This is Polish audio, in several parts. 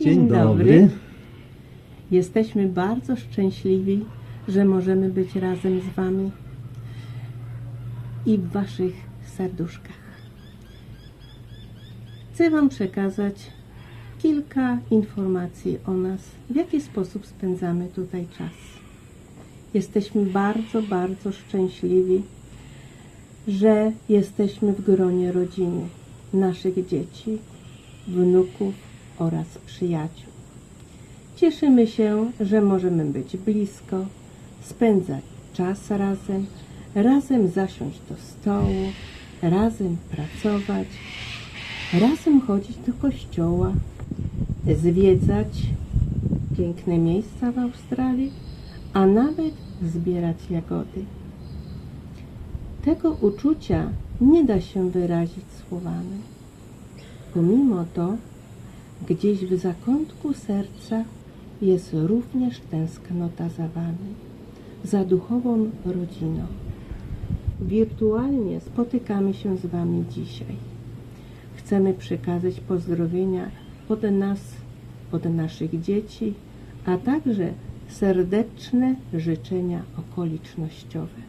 Dzień dobry. Jesteśmy bardzo szczęśliwi, że możemy być razem z Wami i w Waszych serduszkach. Chcę Wam przekazać kilka informacji o nas, w jaki sposób spędzamy tutaj czas. Jesteśmy bardzo, bardzo szczęśliwi, że jesteśmy w gronie rodziny, naszych dzieci, wnuków oraz przyjaciół. Cieszymy się, że możemy być blisko, spędzać czas razem, razem zasiąść do stołu, razem pracować, razem chodzić do kościoła, zwiedzać piękne miejsca w Australii, a nawet zbierać jagody. Tego uczucia nie da się wyrazić słowami. Pomimo to, gdzieś w zakątku serca jest również tęsknota za Wami, za duchową rodziną. Wirtualnie spotykamy się z Wami dzisiaj. Chcemy przekazać pozdrowienia od nas, od naszych dzieci, a także serdeczne życzenia okolicznościowe.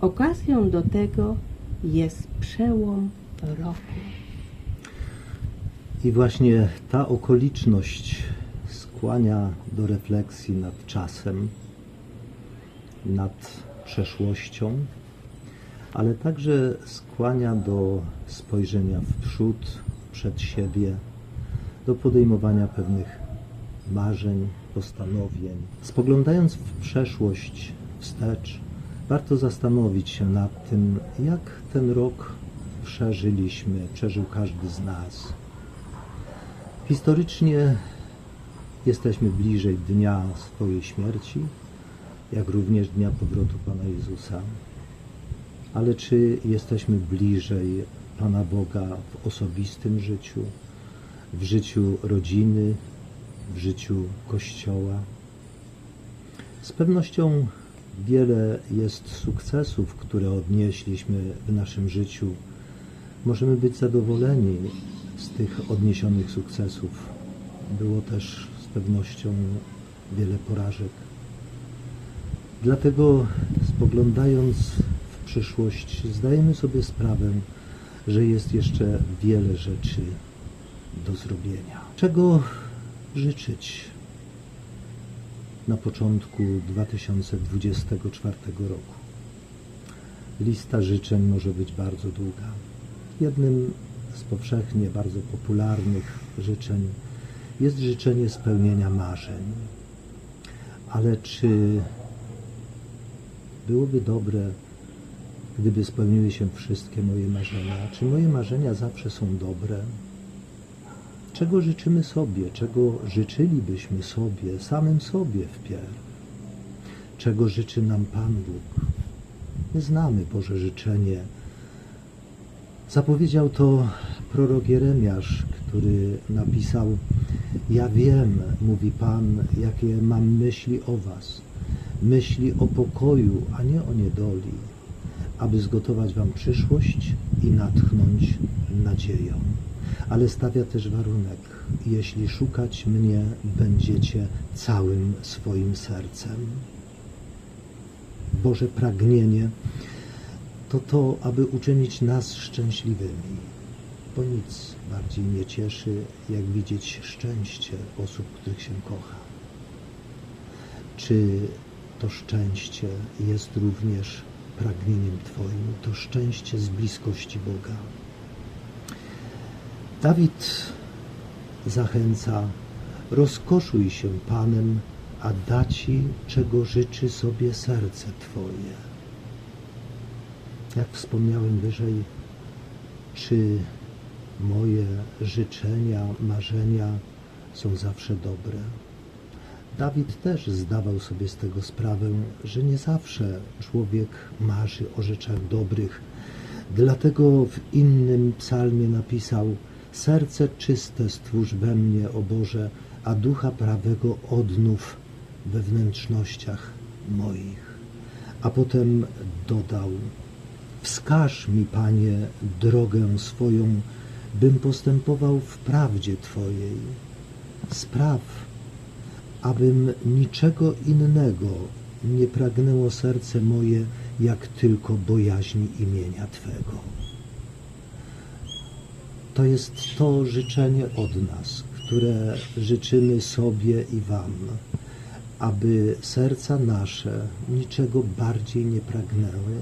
Okazją do tego jest przełom roku. I właśnie ta okoliczność skłania do refleksji nad czasem, nad przeszłością, ale także skłania do spojrzenia w przód, przed siebie, do podejmowania pewnych marzeń, postanowień. Spoglądając w przeszłość, wstecz, warto zastanowić się nad tym, jak ten rok przeżyliśmy, przeżył każdy z nas. Historycznie jesteśmy bliżej dnia swojej śmierci, jak również dnia powrotu Pana Jezusa. Ale czy jesteśmy bliżej Pana Boga w osobistym życiu, w życiu rodziny, w życiu Kościoła? Z pewnością wiele jest sukcesów, które odnieśliśmy w naszym życiu. Możemy być zadowoleni z tych odniesionych sukcesów. Było też z pewnością wiele porażek. Dlatego spoglądając w przyszłość, zdajemy sobie sprawę, że jest jeszcze wiele rzeczy do zrobienia. Czego życzyć na początku 2024 roku? Lista życzeń może być bardzo długa. Jednym z powszechnie bardzo popularnych życzeń jest życzenie spełnienia marzeń. Ale czy byłoby dobre, gdyby spełniły się wszystkie moje marzenia? Czy moje marzenia zawsze są dobre? Czego życzymy sobie? Czego życzylibyśmy sobie, samym sobie wpierw? Czego życzy nam Pan Bóg? My znamy Boże życzenie. Zapowiedział to prorok Jeremiasz, który napisał: Ja wiem, mówi Pan, jakie mam myśli o Was. Myśli o pokoju, a nie o niedoli, aby zgotować Wam przyszłość i natchnąć nadzieją. Ale stawia też warunek: jeśli szukać mnie będziecie całym swoim sercem. Boże pragnienie to to, aby uczynić nas szczęśliwymi, bo nic bardziej nie cieszy, jak widzieć szczęście osób, których się kocha. Czy to szczęście jest również pragnieniem Twoim, to szczęście z bliskości Boga? Dawid zachęca, rozkoszuj się Panem, a da Ci, czego życzy sobie serce Twoje. Jak wspomniałem wyżej, czy moje życzenia, marzenia są zawsze dobre? Dawid też zdawał sobie z tego sprawę, że nie zawsze człowiek marzy o rzeczach dobrych. Dlatego w innym psalmie napisał: Serce czyste stwórz we mnie, o Boże, a ducha prawego odnów we wnętrznościach moich. A potem dodał: Wskaż mi, Panie, drogę swoją, bym postępował w prawdzie Twojej. Spraw, abym niczego innego nie pragnęło serce moje, jak tylko bojaźni imienia Twego. To jest to życzenie od nas, które życzymy sobie i Wam, aby serca nasze niczego bardziej nie pragnęły,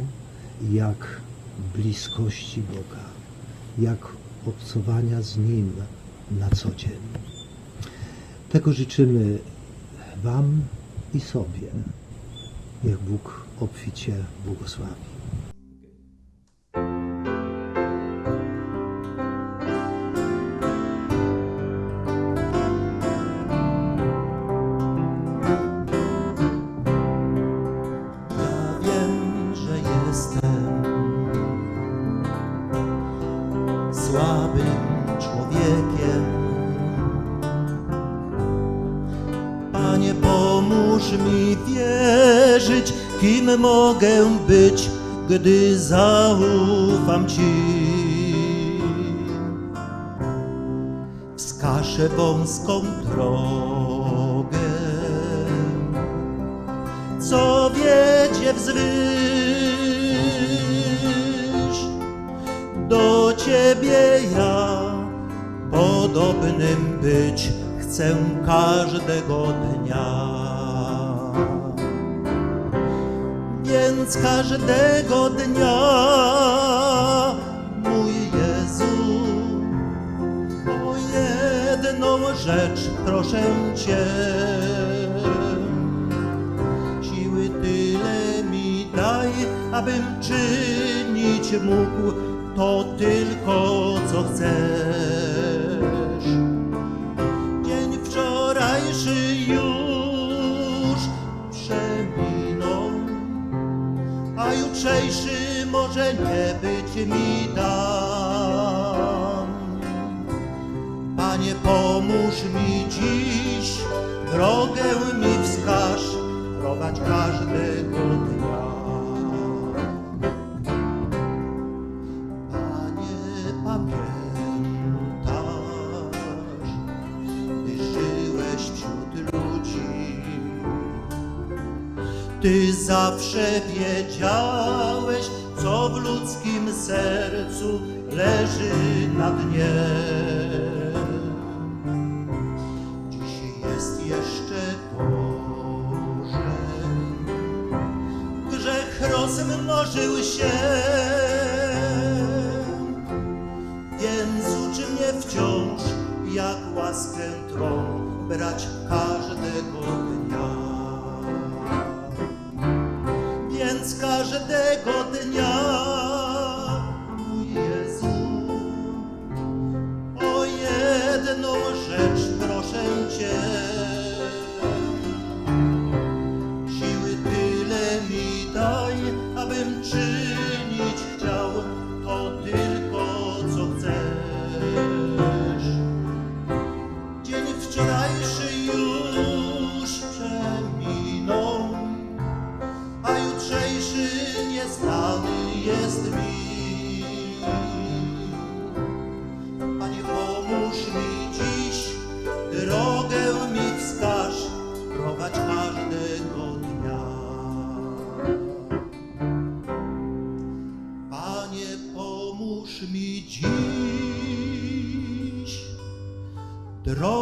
jak bliskości Boga, jak obcowania z Nim na co dzień. Tego życzymy Wam i sobie. Niech Bóg obficie błogosławi. Kim mogę być, gdy zaufam Ci. Wskażę wąską drogę co wiedzie wzwyż. Do Ciebie ja podobnym być chcę każdego dnia. Więc każdego dnia, mój Jezu, o jedną rzecz proszę Cię siły tyle mi daj, abym czynić mógł to tylko, co chcesz. Jutrzejszy może nie być mi dam. Panie, pomóż mi dziś, drogę mi wskaż, prowadź dnia. Ty zawsze wiedziałeś, co w ludzkim sercu leży na dnie. Dziś jest jeszcze gorzej. Grzech rozmnożył się, więc ucz mnie wciąż, jak łaskę Twą brać każdego dnia. Więc drogę mi